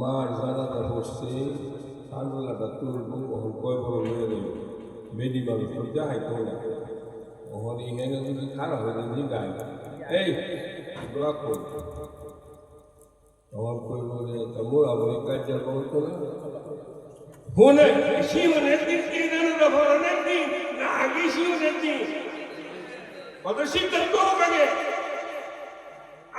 মারজালাটা বসছে সানজালাটা তুলব ওহন কয় বড় হয়ে গেল বেদি মানুষ যা হয় কয় না ওহন ইহে যদি খারাপ হয়ে গেল গায়। এই ব্লক কর। তখন কইব যে তোমরা আবার কাজ করতো না? হুনে শিবনে তিনটি নানুর ভরনে না আগে শিবনে তিন কত সিদ্ধান্ত হবে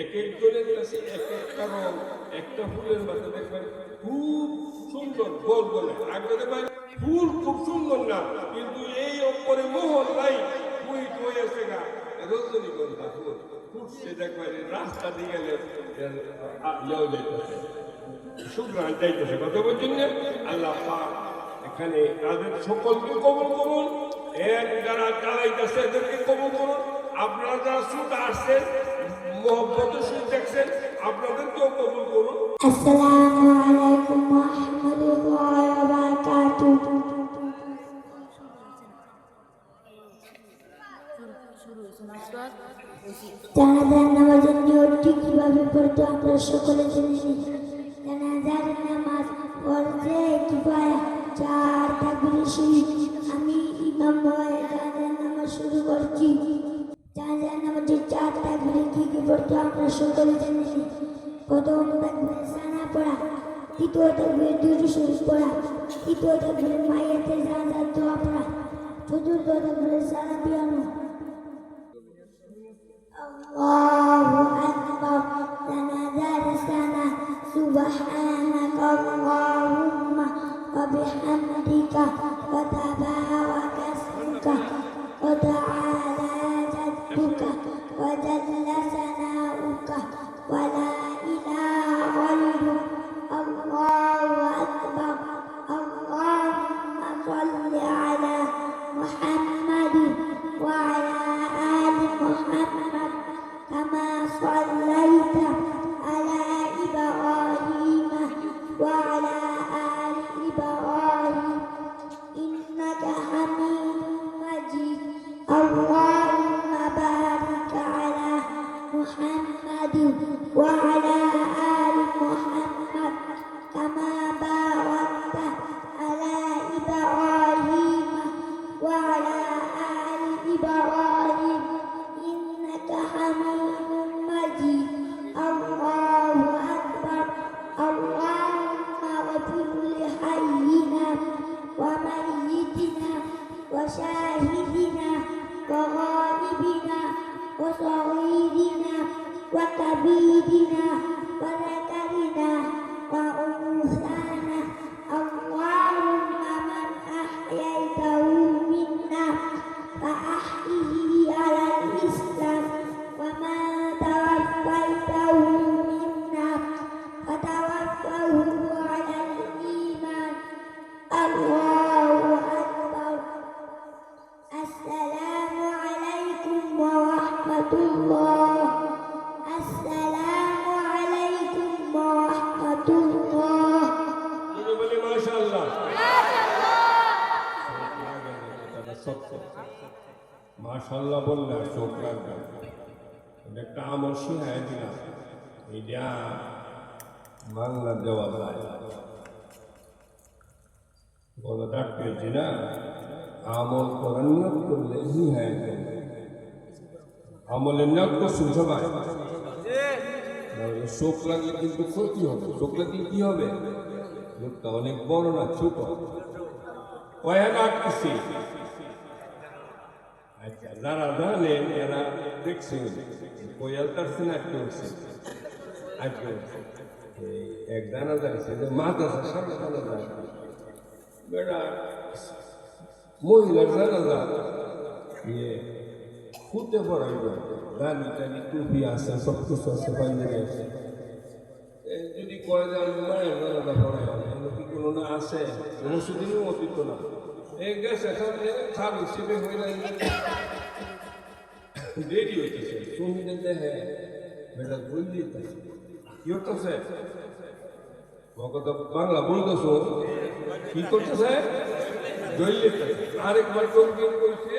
এক একজনের কাছে এক একটা রং, একটা ফুলের মধ্যে দেখবেন খুব সুন্দর গোল গোলে। আগে দেখবেন ফুল খুব সুন্দর না, কিন্তু এই ওপরে মোহর নাই তুই তুই আছে গা? রজনীগন্ধা ফুল। ফুটছে দেখবেন রাস্তা দিয়ে গেলে যাইতেছে সুগ্রাণ যাইতেছে, কথা বলছেন আল্লাহ পাক এখানে তাদের সকলকে কবল করুন। এক যারা চালাইতেছে, এদেরকে কবল করুন। আপনারা যারা সুদ আসছেন মোহাম্মত শুনে দেখছেন, আপনাদেরকেও কবুল করুন। আসসালামু আলাইকুম ওয়া রাহমাতুল্লাহি ওয়া বারাকাতুহু জানাজার কীভাবে পড়তে আমরা সকলে জেনে ti porto anche sotto le tendine. Quando un bambino sa una parola, ti tuo te vuoi dire su scuola, tua parola, tu tu tuo piano. Allah, Allah, sana dar sana, subhanaka Allahumma, wa bihamdika, wa tabaraka wa tabaraka. وجل ثناؤك ولا إله غيرك الله أكبر. اللهم صل على محمد وعلى آل محمد كما صليت وشاهدنا وغائبنا وصغيرنا وكبيرنا আমল শিখাই দিলাম। করার নিয়ত করলে আমলের নিয়ত করছেন সবাই চোখ লাগলে কিন্তু ক্ষতি হবে। চোখ লাগলে কি হবে? লোকটা অনেক বড় না, ছোট। ডাকতেছি আচ্ছা যারা জানেন এরা দেখছেন কোয়াল তার সিনাক্ত হচ্ছে। আজকে এই এক দানা যাচ্ছে যে মাদ্রাসা সামনে দানা। যায় বেটা মহিলার জানা যা ইয়ে খুঁতে পড়াইবে দানি টানি টুপি আছে, সব কিছু আছে পাঞ্জাবি আছে যদি কয় যে আমি মায়ের পড়াই, এগুলো কি কোনো না আছে? মসজিদেরও অতীত না। এই গেছে, এখানে খাবি সেবে হয়ে যায় দেরি হইতেছে সুমিদের দেহে বেটা ভুল দিতেছে কি হতেছে বাংলা বলতেছো? কি করতেছে? দৈলে আরেকবার কোনদিন কইছে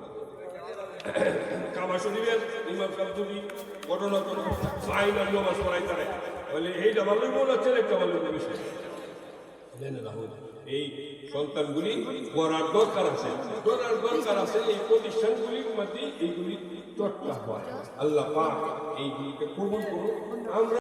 কাবা শরীফের ইমাম সাহেব যদি ঘটনা কোনো ফাইনাল নামাজ পড়াই তারে বলে এইটা ভালো না ছেলেটা ভালো বিষয়। এই সন্তানগুলি করার দরকার আছে। করার দরকার আছে এই প্রতিষ্ঠানগুলির মধ্যে এইগুলি চর্চা হয়। আল্লাহ পাক এইগুলিকে কবুল করুন আমরা